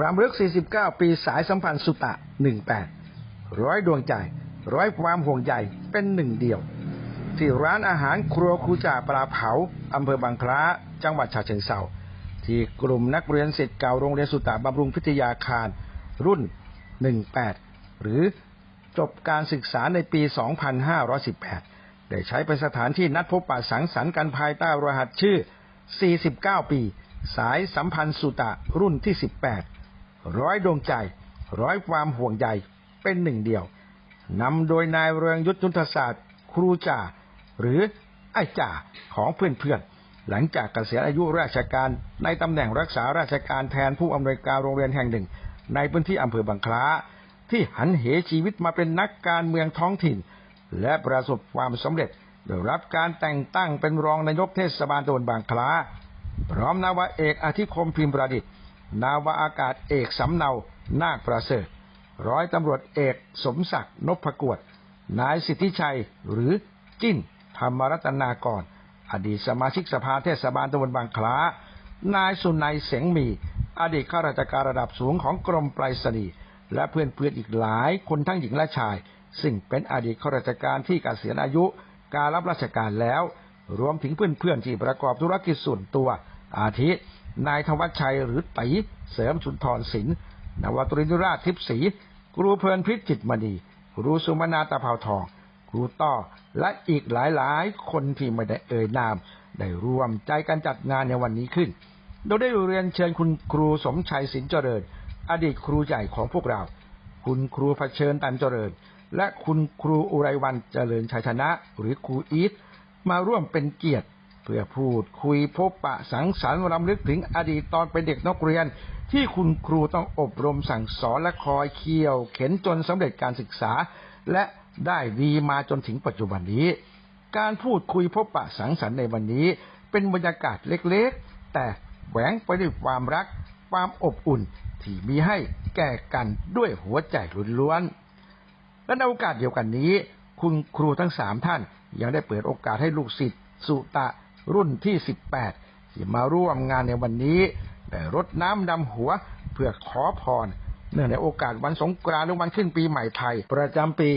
รำลึก 49 ปีสายสัมพันธ์สุตะ 18 ร้อยดวงใจ ร้อยความห่วงใยเป็นหนึ่งเดียว ที่ร้านอาหารครัวครูจ่าปลาเผาอำเภอบางคล้า จังหวัดฉะเชิงเทราที่กลุ่มนักเรียนศิษย์เก่าโรงเรียนสุตะบำรุงพิทยาคาร รุ่น 18 หรือจบการศึกษาในปี 2518 ได้ใช้เป็นสถานที่นัดพบปะสังสรรค์กันภายใต้รหัสชื่อ 49 ปี สายสัมพันธ์สุตะรุ่นที่ 18 ร้อยดวงใจ ร้อยความห่วงใยเป็นหนึ่งเดียวนำโดยนายเรืองยุทธยุทธศาสตร์ ครูจ่าหรือไอ้จ่าของเพื่อนๆ หลังจากเกษียณอายุราชการในตำแหน่งรักษาราชการแทนผู้อำนวยการโรงเรียนแห่งหนึ่ง ในพื้นที่อำเภอบางคล้า ที่หันเหชีวิตมาเป็นนักการเมืองท้องถิ่น และประสบความสำเร็จได้รับการแต่งตั้งเป็นรองนายกเทศบาลตำบลบางคล้า พร้อมนาวาเอกอธิคมพิมพ์ประดิษฐ์ นาวาอากาศเอกสำเนา นาคประเสริฐ ร้อยตำรวจเอกสมศักดิ์นพกวด นายสิทธิชัยหรือจิ้นธรรมรัตนากร อดีตสมาชิกสภาเทศบาลตำบลบางคล้า นายสุนัยเสงมี อดีตข้าราชการระดับสูงของกรมไปรษณีย์และเพื่อนๆอีกหลายคนทั้งหญิงและชาย ซึ่งเป็นอดีตข้าราชการที่เกษียณอายุการรับราชการแล้ว รวมถึงเพื่อนๆที่ประกอบธุรกิจส่วนตัว อาทิ นายธวัชชัยหรือตีเสริมชุนทรศิลป์นวตรินทราชทิพย์ศรีครูเพลินพิจิตมณีครูสุมานาตะเภาทอง ครูต้อและอีกหลายๆ คนที่ไม่ได้เอ่ยนาม ได้รวมใจกันจัดงานในวันนี้ขึ้น โดยได้เรียนเชิญคุณครูสมชัยสินเจริญ อดีตครูใหญ่ของพวกเรา คุณครูเผชิญตันเจริญ และคุณครูอุไรวันเจริญชัยชนะ หรือครูอีท มาร่วมเป็นเกียรติ เพื่อพูดคุยพบปะสังสรรค์รำลึกถึงอดีตตอนเป็นเด็กนักเรียน ที่คุณครูต้องอบรมสั่งสอนและคอยเคี่ยว เข็นจนสำเร็จการศึกษา และได้ดีมาจนถึงปัจจุบันนี้ การพูดคุยพบปะสังสรรค์ในวันนี้ เป็นบรรยากาศเล็กๆ แต่แหวงไปด้วยความรัก ความอบอุ่นที่มีให้แก่กันด้วยหัวใจล้วนๆและในโอกาสเดียวกันนี้ คุณครูทั้งสามท่าน ยังได้เปิดโอกาสให้ลูกศิษย์สุตะรุ่นที่ 18 ที่มาร่วมงานในวันนี้ได้รดน้ำดำหัวเพื่อขอพร เนื่องในโอกาสวันสงกรานต์หรือวันขึ้นปีใหม่ไทย ประจำปี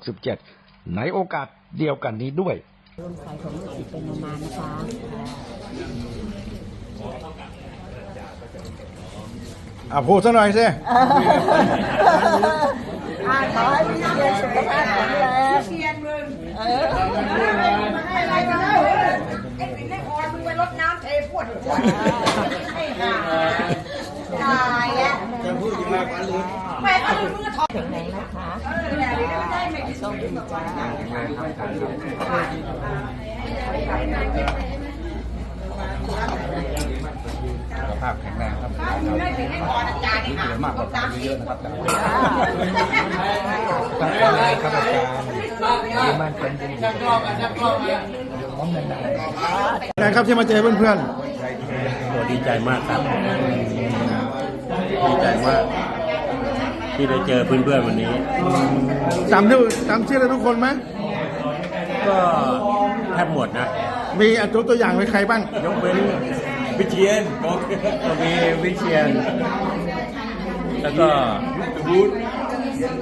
2567 ในโอกาสเดียวกันนี้ด้วยร่วมใจของลูกศิษย์เป็นนานๆนะคะอะพูดสักหน่อยสิ อ่าขอให้พี่เชียร์สุขภาพแข็งแรงเชียร์มึงเออ อะไรมาไอ้ปิ่นไอ้พรมึงไปรดน้ำเทพวดไอ้ห่าตายอะจะพูดยังไงกันเลยแม่ก็มึงก็ถอดแข็งแรงนะคะเออเนี่ยเดี๋ยวไม่ได้ไม่ต้องดีจ้าสุขภาพแข็งแรงครับแล้วครับที่เหลือมากกว่าตามเยอะนะครับตั้งใจครับอาจารย์มากเป็นดี น้องนานนะครับที่มาเจอเพื่อนโอ้ดีใจมากครับดีใจมากที่ได้เจอเพื่อนๆวันนี้ๆจำชื่อจำชื่อได้ทุกคนไหมก็แทบหมดนะ มีอะยกตัวอย่างเป็นใครบ้าง ยกเว้นวิเชียนก็มีวิเชียน แล้วก็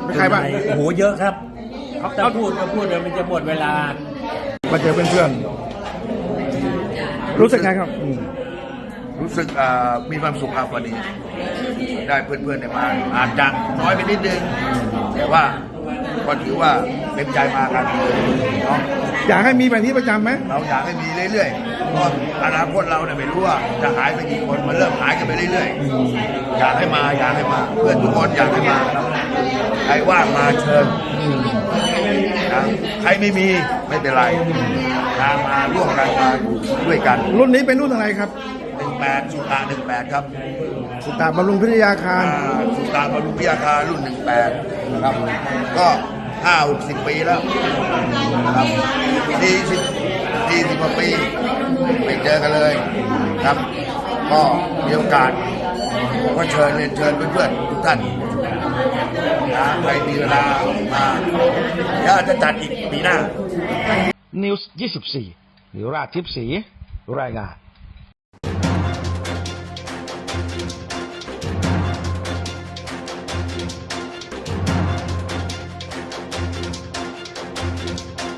เป็นใครบ้างโอ้โหเยอะครับถ้าพูดก็พูดเดี๋ยวมันจะหมดเวลา มาเจอเพื่อนๆรู้สึกไงครับอืมรู้สึกอ่ามีความสุขครับวันนี้ ได้เพื่อนๆได้มาอาจจะน้อยไปนิดนึง แต่ว่าก็ถือว่าเต็มใจมากันเนาะอยากให้มีแบบนี้ประจำไหมเราอยากให้มีเรื่อยๆเพราะอนาคตเราเนี่ยไม่รู้ว่าจะหายไปกี่คนมันเริ่มหายกันไปเรื่อยๆ อยากให้มาอยากให้มา เพื่อนทุกคนอยากให้มาครับใครว่างมาเชิญ นะใครไม่มีไม่เป็นไรทางมาร่วมกันมาด้วยกันรุ่นนี้เป็นรุ่นอะไรครับหนึ่งแปดสุตาหนึ่งแปดครับสุตาบำรุงพิทยาคารอ่าสุตาบรุพิยาคารุ่น18นะครับ ก็ห้าหกสิบปีแล้วนะครับดีสิบดีสิบกว่าปีไม่เจอกันเลยครับ ก็มีโอกาสผมก็เชิญเรียนเชิญเพื่อนๆทุกท่าน นะใครมีเวลามาเดี๋ยวอาจะจัดอีกปีหน้า นิวส์24หรือราชทิพย์ศรีรายงาน